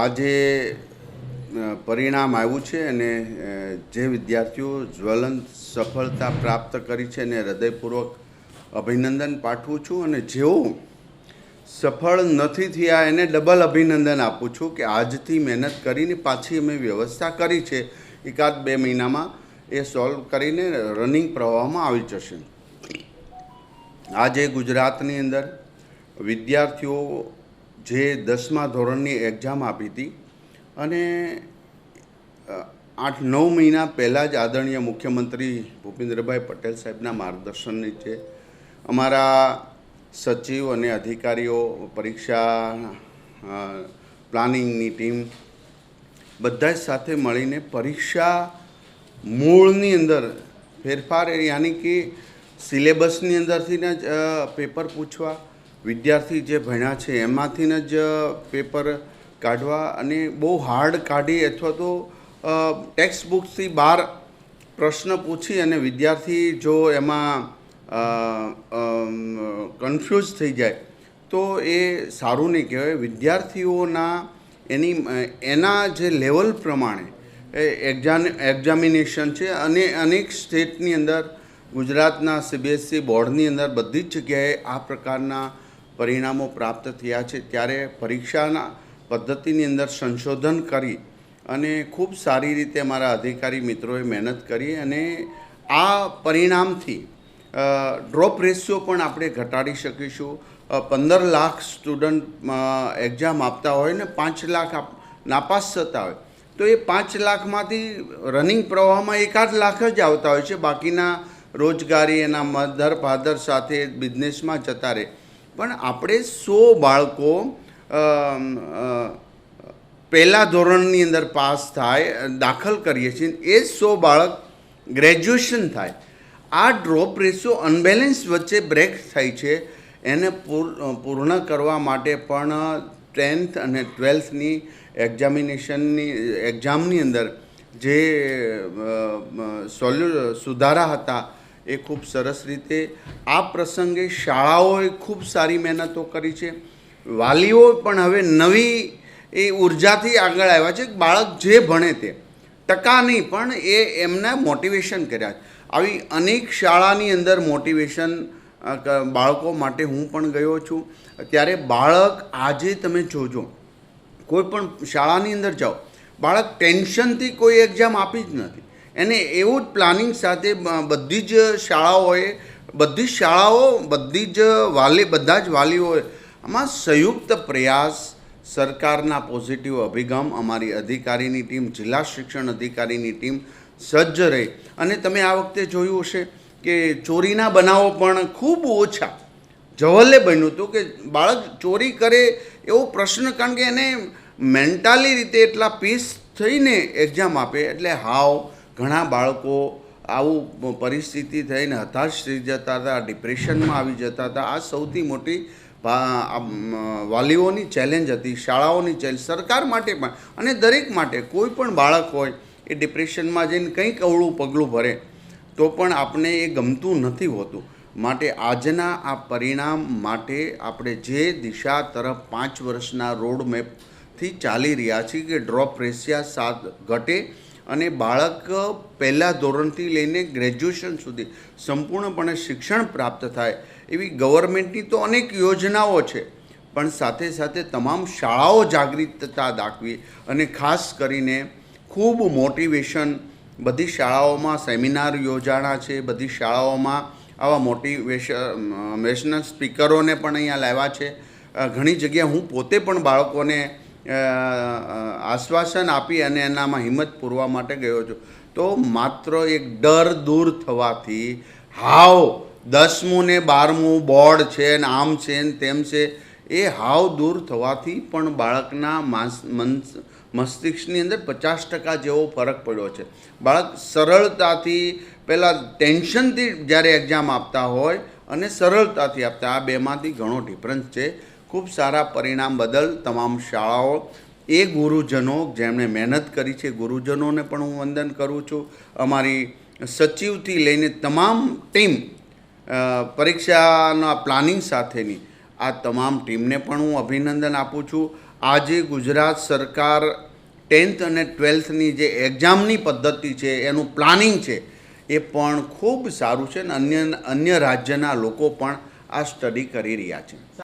આજે પરિણામ આવ્યું છે અને જે વિદ્યાર્થીઓ જ્વલંત સફળતા પ્રાપ્ત કરી છે એને હૃદયપૂર્વક અભિનંદન પાઠવું છું અને જેઓ સફળ નથી થયા એને ડબલ અભિનંદન આપું છું કે આજથી મહેનત કરીને પાછી અમે વ્યવસ્થા કરી છે. એકાદ બે મહિનામાં એ સોલ્વ કરીને રનિંગ પ્રવાહમાં આવી જશે. આજે ગુજરાતની અંદર વિદ્યાર્થીઓ જે દસમા ધોરણની એક્ઝામ આપી હતી અને આઠ નવ મહિના પહેલાં જ આદરણીય મુખ્યમંત્રી ભૂપેન્દ્રભાઈ પટેલ સાહેબના માર્ગદર્શન નીચે અમારા સચિવ અને અધિકારીઓ, પરીક્ષા પ્લાનિંગની ટીમ બધા જ સાથે મળીને પરીક્ષા મૂળની અંદર ફેરફાર યાની કે સિલેબસની અંદરથી જ પેપર પૂછવા વિદ્યાર્થી જે ભણ્યા છે, એમાંથી જ પેપર કાઢવા અને બહુ હાર્ડ કાઢી અથવા તો ટેક્સ્ટ બુક્સથી બહાર પ્રશ્ન પૂછી અને વિદ્યાર્થી જો એમાં કન્ફ્યુઝ થઈ જાય, તો એ સારું નહીં કહેવાય. વિદ્યાર્થીઓના એની એના જે લેવલ પ્રમાણે એક્ઝામ એક્ઝામિનેશન છે અને અનેક સ્ટેટની અંદર ગુજરાતના સીબીએસસી બોર્ડની અંદર બધી જ જગ્યાએ આ પ્રકારના પરિણામો પ્રાપ્ત થયા છે, ત્યારે પરીક્ષાના પદ્ધતિની અંદર સંશોધન કરી અને ખૂબ સારી રીતે મારા અધિકારી મિત્રોએ મહેનત કરી અને આ પરિણામથી ડ્રોપ રેશિયો પણ આપણે ઘટાડી શકીશું. પંદર લાખ સ્ટુડન્ટ એક્ઝામ આપતા હોય ને પાંચ લાખ નાપાસ થતા હોય. તો એ પાંચ લાખમાંથી રનિંગ પ્રવાહમાં એકાદ લાખ જ આવતા હોય છે. બાકીના રોજગારી એના મધર, ફાધર સાથે બિઝનેસમાં જતા રહે. પણ આપણે સો બાળકો પહેલાં ધોરણની અંદર પાસ થાય, દાખલ કરીએ છીએ. એ સો બાળક ગ્રેજ્યુએશન થાય. આ ડ્રોપ રેશિયો અનબેલેન્સ વચ્ચે બ્રેક થાય છે. એને પૂર- પૂર્ણ કરવા માટે પણ ટેન્થ અને ટ્વેલ્થની એક્ઝામિનેશનની, એક્ઝામની અંદર જે સોલ્યુ, સુધારા હતા એ ખૂબ સરસ રીતે આ પ્રસંગે શાળાઓએ ખૂબ સારી મહેનતો કરી છે. વાલીઓ પણ હવે નવી એ ઉર્જાથી આગળ આવ્યા છે. બાળક જે ભણે તે ટકા નહીં પણ એ એમના મોટિવેશન કર્યા છે. આવી અનેક શાળાની અંદર મોટિવેશન બાળકો માટે હું પણ ગયો છું. ત્યારે બાળક આજે તમે જોજો, કોઈ પણ શાળાની અંદર જાઓ, બાળક ટેન્શનથી કોઈ એક્ઝામ આપી જ નથી. એને એવું જ પ્લાનિંગ સાથે બધી જ શાળાઓએ, બધી જ શાળાઓ, બધી જ વાલી, બધા જ વાલીઓએ આમાં સંયુક્ત પ્રયાસ, સરકારના પોઝિટિવ અભિગમ, અમારી અધિકારીની ટીમ, જિલ્લા શિક્ષણ અધિકારીની ટીમ સજ્જ રહી. અને તમે આ વખતે જોયું હશે કે ચોરીના બનાવો પણ ખૂબ ઓછા જવલ્લે બન્યું હતું કે બાળક ચોરી કરે એવો પ્રશ્ન, કારણ કે એને મેન્ટાલી રીતે એટલા પીસ થઈને એક્ઝામ આપે. એટલે હાવ ઘણા બાળકો આવું પરિસ્થિતિ થઈને હતાશ થઈ જતા હતા, ડિપ્રેશનમાં આવી જતા હતા. આ સૌથી મોટી વાલીઓની ચેલેન્જ હતી, શાળાઓની ચેલેન્જ સરકાર માટે પણ અને દરેક માટે. કોઈ પણ બાળક હોય એ ડિપ્રેશનમાં જઈને કંઈક અવળું પગલું ભરે, તો પણ આપણે એ ગમતું નથી હોતું. માટે આજના આ પરિણામ માટે આપણે જે દિશા તરફ પાંચ વર્ષના રોડ મેપથી ચાલી રહ્યા છીએ કે ડ્રોપ રેશિયા સાત ઘટે અને બાળક પહેલાં ધોરણથી લઈને ગ્રેજ્યુએશન સુધી સંપૂર્ણપણે શિક્ષણ પ્રાપ્ત થાય એવી ગવર્મેન્ટની તો અનેક યોજનાઓ છે. પણ સાથે સાથે તમામ શાળાઓ જાગૃતતા દાખવી અને ખાસ કરીને ખૂબ મોટિવેશન બધી શાળાઓમાં સેમિનાર યોજાણા છે, બધી શાળાઓમાં આવા મોટિવેશન વેશનલ સ્પીકરોને પણ અહીંયા લાવ્યા છે. ઘણી જગ્યાએ હું પોતે પણ બાળકોને આશ્વાસન આપી અને એનામાં હિંમત પૂરવા માટે ગયો છું. તો માત્ર એક ડર દૂર થવાથી, હાવ દસમું ને બારમું બોર્ડ છે ને આમ છે ને તેમ છે, એ હાવ દૂર થવાથી પણ બાળકના માસ, મન, મસ્તિષ્કની અંદર પચાસ ટકા જેવો ફરક પડ્યો છે. બાળક સરળતાથી પહેલાં ટેન્શનથી જ્યારે એક્ઝામ આપતા હોય અને સરળતાથી આપતા આ બેમાંથી ઘણો ડિફરન્સ છે. ખૂબ સારા પરિણામ બદલ તમામ શાળાઓ, એ ગુરુજનો જેમણે મહેનત કરી છે, ગુરુજનોને પણ હું વંદન કરું છું. અમારી સચિવથી લઈને તમામ ટીમ પરીક્ષાના પ્લાનિંગ સાથેની આ તમામ ટીમને પણ હું અભિનંદન આપું છું. આજે ગુજરાત સરકાર ટેન્થ અને ટ્વેલ્થની જે એક્ઝામની પદ્ધતિ છે, એનું પ્લાનિંગ છે, એ પણ ખૂબ સારું છે અને અન્ય અન્ય રાજ્યના લોકો પણ આ સ્ટડી કરી રહ્યા છે.